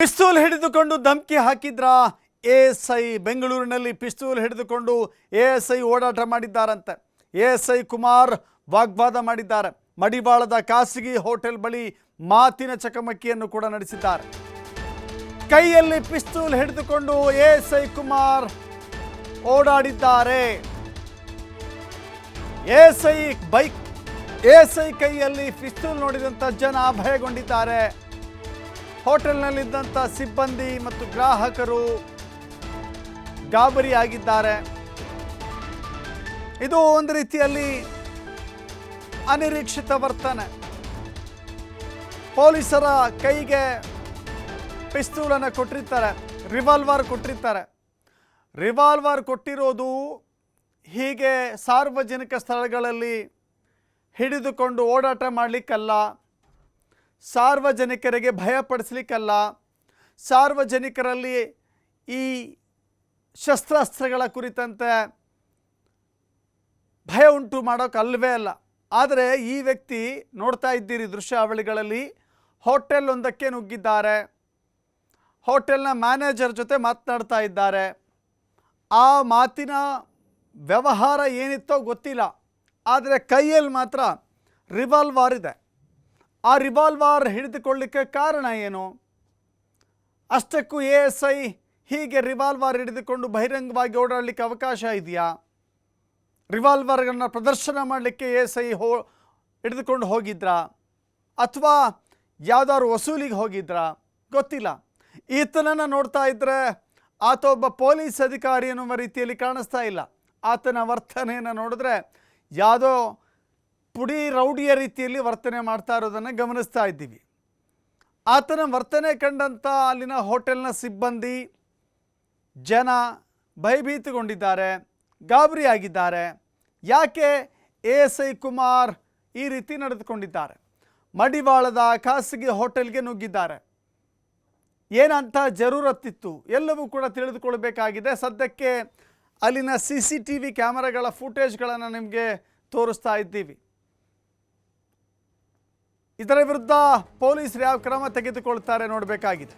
ಪಿಸ್ತೂಲ್ ಹಿಡಿದುಕೊಂಡು ಧಮಕಿ ಹಾಕಿದ್ರ S I ಬೆಂಗಳೂರಿನಲ್ಲಿ ಪಿಸ್ತೂಲ್ ಹಿಡಿದುಕೊಂಡು ಎ ಎಸ್ ಐ ಓಡಾಟ ಮಾಡಿದ್ದಾರಂತೆ. ಎ ಎಸ್ ಐ ಕುಮಾರ್ ವಾಗ್ವಾದ ಮಾಡಿದ್ದಾರೆ. ಮಡಿವಾಳದ ಖಾಸಗಿ ಹೋಟೆಲ್ ಬಳಿ ಮಾತಿನ ಚಕಮಕಿಯನ್ನು ಕೂಡ ನಡೆಸಿದ್ದಾರೆ. ಕೈಯಲ್ಲಿ ಪಿಸ್ತೂಲ್ ಹಿಡಿದುಕೊಂಡು A S I Kumar ಓಡಾಡಿದ್ದಾರೆ. A S I bike, A S I ಕೈಯಲ್ಲಿ ಪಿಸ್ತೂಲ್ ನೋಡಿದಂಥ ಜನ ಭಯಗೊಂಡಿದ್ದಾರೆ ಹೋಟೆಲ್ನಲ್ಲಿದ್ದಂಥ ಸಿಬ್ಬಂದಿ ಮತ್ತು ಗ್ರಾಹಕರು ಗಾಬರಿಯಾಗಿದ್ದಾರೆ. ಇದು ಒಂದು ರೀತಿಯಲ್ಲಿ ಅನಿರೀಕ್ಷಿತ ವರ್ತನೆ. ಪೊಲೀಸರ ಕೈಗೆ ಪಿಸ್ತೂಲನ್ನು ಕೊಟ್ಟಿರ್ತಾರೆ, ರಿವಾಲ್ವರ್ ಕೊಟ್ಟಿರ್ತಾರೆ. ರಿವಾಲ್ವರ್ ಕೊಟ್ಟಿರೋದು ಹೀಗೆ ಸಾರ್ವಜನಿಕ ಸ್ಥಳಗಳಲ್ಲಿ ಹಿಡಿದುಕೊಂಡು ಓಡಾಟ ಮಾಡಲಿಕ್ಕಲ್ಲ. ಸಾರ್ವಜನಿಕರಿಗೆ ಭಯಪಡಿಸ್ಲಿಕ್ಕಲ್ಲ. ಸಾರ್ವಜನಿಕರಲ್ಲಿ ಈ ಶಸ್ತ್ರಾಸ್ತ್ರಗಳ ಕುರಿತಂತೆ ಭಯ ಉಂಟು ಮಾಡೋಕೆ ಅಲ್ಲವೇ ಅಲ್ಲ. ಆದರೆ ಈ ವ್ಯಕ್ತಿ ನೋಡ್ತಾ ಇದ್ದೀರಿ ದೃಶ್ಯಾವಳಿಗಳಲ್ಲಿ ಹೋಟೆಲ್ ಒಂದಕ್ಕೆ ನುಗ್ಗಿದ್ದಾರೆ. ಹೋಟೆಲ್ನ ಮ್ಯಾನೇಜರ್ ಜೊತೆ ಮಾತನಾಡ್ತಾ ಇದ್ದಾರೆ. ಆ ಮಾತಿನ ವ್ಯವಹಾರ ಏನಿತ್ತೋ ಗೊತ್ತಿಲ್ಲ. ಆದರೆ ಕೈಯಲ್ಲಿ ಮಾತ್ರ ರಿವಾಲ್ವಾರ್ ಇದೆ. ಆ ರಿವಾಲ್ವಾರ್ ಹಿಡಿದುಕೊಳ್ಳಿಕ್ಕೆ ಕಾರಣ ಏನು? ಅಷ್ಟಕ್ಕೂ ಎ ಎಸ್ ಐ ಹೀಗೆ ರಿವಾಲ್ವಾರ್ ಹಿಡಿದುಕೊಂಡು ಬಹಿರಂಗವಾಗಿ ಓಡಾಡಲಿಕ್ಕೆ ಅವಕಾಶ ಇದೆಯಾ? ರಿವಾಲ್ವರ್ಗಳನ್ನ ಪ್ರದರ್ಶನ ಮಾಡಲಿಕ್ಕೆ ಎ ಎಸ್ ಐ ಹೋ, ಹಿಡಿದುಕೊಂಡು ಹೋಗಿದ್ರಾ? ಅಥವಾ ಯಾವುದಾದ್ರು ವಸೂಲಿಗೆ ಹೋಗಿದ್ರಾ? ಗೊತ್ತಿಲ್ಲ. ಈತನನ್ನು ನೋಡ್ತಾ ಇದ್ದರೆ ಆತ ಒಬ್ಬ ಪೊಲೀಸ್ ಅಧಿಕಾರಿ ಅನ್ನುವ ರೀತಿಯಲ್ಲಿ ಕಾಣಿಸ್ತಾ ಇಲ್ಲ. ಆತನ ವರ್ತನೆಯನ್ನು ನೋಡಿದ್ರೆ ಯಾವುದೋ ಪುಡಿ ರೌಡಿಯ ರೀತಿಯಲ್ಲಿ ವರ್ತನೆ ಮಾಡ್ತಾ ಇರೋದನ್ನು ಗಮನಿಸ್ತಾ ಇದ್ದೀವಿ. ಆತನ ವರ್ತನೆ ಕಂಡಂಥ ಅಲ್ಲಿನ ಹೋಟೆಲ್ನ ಸಿಬ್ಬಂದಿ ಜನ ಭಯಭೀತಗೊಂಡಿದ್ದಾರೆ, ಗಾಬರಿಯಾಗಿದ್ದಾರೆ. ಯಾಕೆ ಎ ಎಸ್ ಐ ಕುಮಾರ್ ಈ ರೀತಿ ನಡೆದುಕೊಂಡಿದ್ದಾರೆ? ಮಡಿವಾಳದ ಖಾಸಗಿ ಹೋಟೆಲ್ಗೆ ನುಗ್ಗಿದ್ದಾರೆ. ಏನಂತ ಜರೂರತ್ತಿತ್ತು? ಎಲ್ಲವೂ ಕೂಡ ತಿಳಿದುಕೊಳ್ಬೇಕಾಗಿದೆ ಸದ್ಯಕ್ಕೆ ಅಲ್ಲಿನ ಸಿ ಸಿ ಟಿ ವಿ ಕ್ಯಾಮರಾಗಳ ಫುಟೇಜ್ಗಳನ್ನು ನಿಮಗೆ ತೋರಿಸ್ತಾ ಇದ್ದೀವಿ. ಇದರ ವಿರುದ್ಧ ಪೊಲೀಸರು ಯಾವ ಕ್ರಮ ತೆಗೆದುಕೊಳ್ತಾರೆ ನೋಡಬೇಕಾಗಿದೆ.